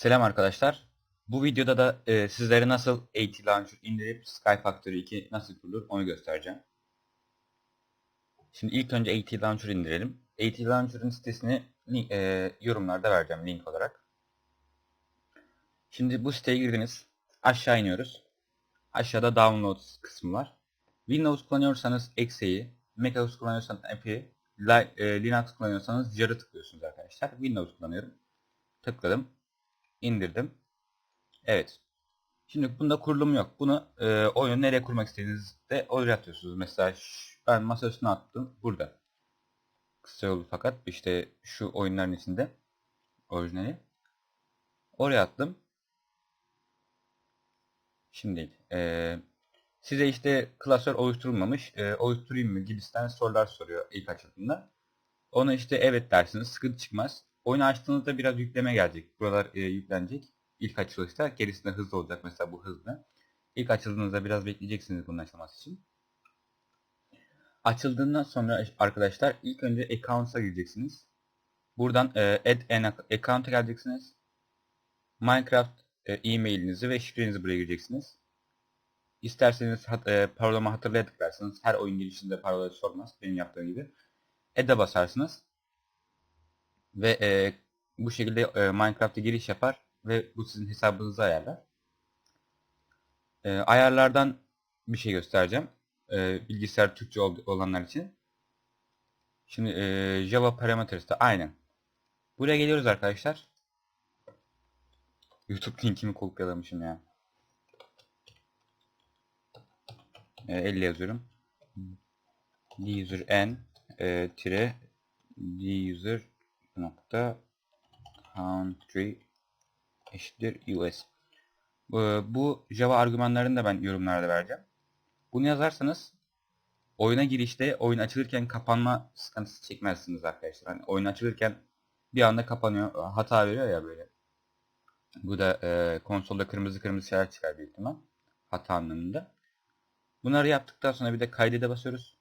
Selam arkadaşlar. Bu videoda da e, sizlere nasıl AT Launcher indirip Sky Factory 2 nasıl kurulur onu göstereceğim. Şimdi ilk önce AT Launcher indirelim. AT Launcher'ın sitesini e, yorumlarda vereceğim link olarak. Şimdi bu siteye girdiniz. Aşağı iniyoruz. Aşağıda Downloads kısmı var. Windows kullanıyorsanız Exe'yi, macOS kullanıyorsanız App'i, e, Linux kullanıyorsanız Jar'ı tıklıyorsunuz arkadaşlar. Windows kullanıyorum. Tıkladım indirdim. Evet. Şimdi bunda kurulum yok. Bunu e, oyunu nereye kurmak istediğinizde oraya atıyorsunuz. Mesela ben masa üstüne attım. Burada. Kısa yolu fakat işte şu oyunların içinde. Orijinali. Oraya attım. Şimdi e, size işte klasör oluşturulmamış. E, oluşturayım mı gibisinden sorular soruyor ilk açıldığında. Ona işte evet dersiniz. Sıkıntı çıkmaz. Oyunu açtığınızda biraz yükleme gelecek. Buralar e, yüklenecek. İlk açılışta. Gerisinde hızlı olacak. Mesela bu hızlı. İlk açıldığınızda biraz bekleyeceksiniz bunun açılması için. Açıldığından sonra arkadaşlar ilk önce accounts'a gireceksiniz. Buradan e, add an account'a geleceksiniz. Minecraft e, e-mailinizi ve şifrenizi buraya gireceksiniz. İsterseniz hat, e, parolama hatırlaya tıklarsınız. Her oyun girişinde parolayı sormaz. Benim yaptığım gibi. Add'e basarsınız. Ve e, bu şekilde e, Minecraft'a giriş yapar ve bu sizin hesabınızı ayarlar. E, ayarlardan bir şey göstereceğim. E, bilgisayar Türkçe ol- olanlar için. Şimdi e, Java Parameters'ta aynen. Buraya geliyoruz arkadaşlar. YouTube linkimi kopyalamışım ya. E, 50 yazıyorum. user n e, tire user nokta country eşittir US. Bu, bu Java argümanlarını da ben yorumlarda vereceğim. Bunu yazarsanız oyuna girişte oyun açılırken kapanma sıkıntısı çekmezsiniz arkadaşlar. Hani oyun açılırken bir anda kapanıyor, hata veriyor ya böyle. Bu da e, konsolda kırmızı kırmızı şeyler çıkar büyük ihtimal. Hata anlamında. Bunları yaptıktan sonra bir de kaydede basıyoruz.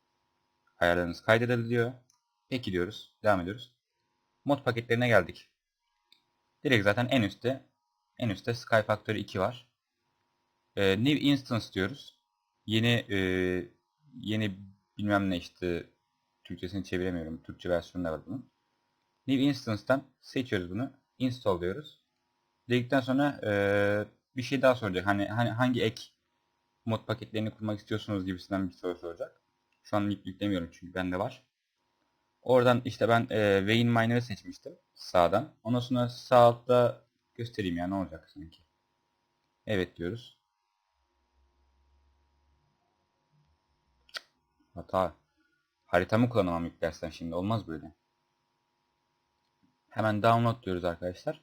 Ayarlarınız kaydediliyor. Peki diyoruz. Devam ediyoruz. Mod paketlerine geldik. Direkt zaten en üstte en üstte Sky Factory 2 var. Ee, New Instance diyoruz. Yeni e, yeni bilmem ne işte Türkçesini çeviremiyorum. Türkçe versiyonu da var bunun. New Instance'tan seçiyoruz bunu. Install diyoruz. Dedikten sonra e, bir şey daha soracak. Hani, hani hangi ek mod paketlerini kurmak istiyorsunuz gibisinden bir soru soracak. Şu an yük- yüklemiyorum çünkü bende var. Oradan işte ben e, Vein Miner'ı seçmiştim sağdan. Ondan sonra sağ altta göstereyim ya ne olacak sanki. Evet diyoruz. Hata. Haritamı kullanamam yüklersen şimdi olmaz böyle. Hemen download diyoruz arkadaşlar.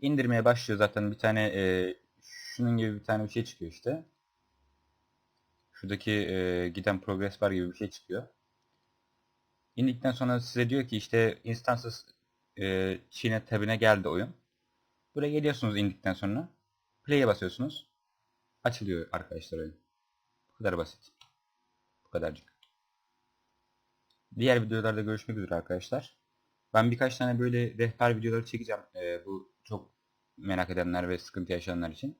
İndirmeye başlıyor zaten bir tane e, şunun gibi bir tane bir şey çıkıyor işte. Şuradaki e, giden progress bar gibi bir şey çıkıyor. İndikten sonra size diyor ki işte instances e, Çin'e tabine geldi oyun. Buraya geliyorsunuz indikten sonra. Play'e basıyorsunuz. Açılıyor arkadaşlar oyun. Bu kadar basit. Bu kadarcık. Diğer videolarda görüşmek üzere arkadaşlar. Ben birkaç tane böyle rehber videoları çekeceğim. E, bu çok merak edenler ve sıkıntı yaşayanlar için.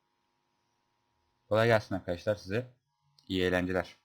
Kolay gelsin arkadaşlar size. İyi eğlenceler.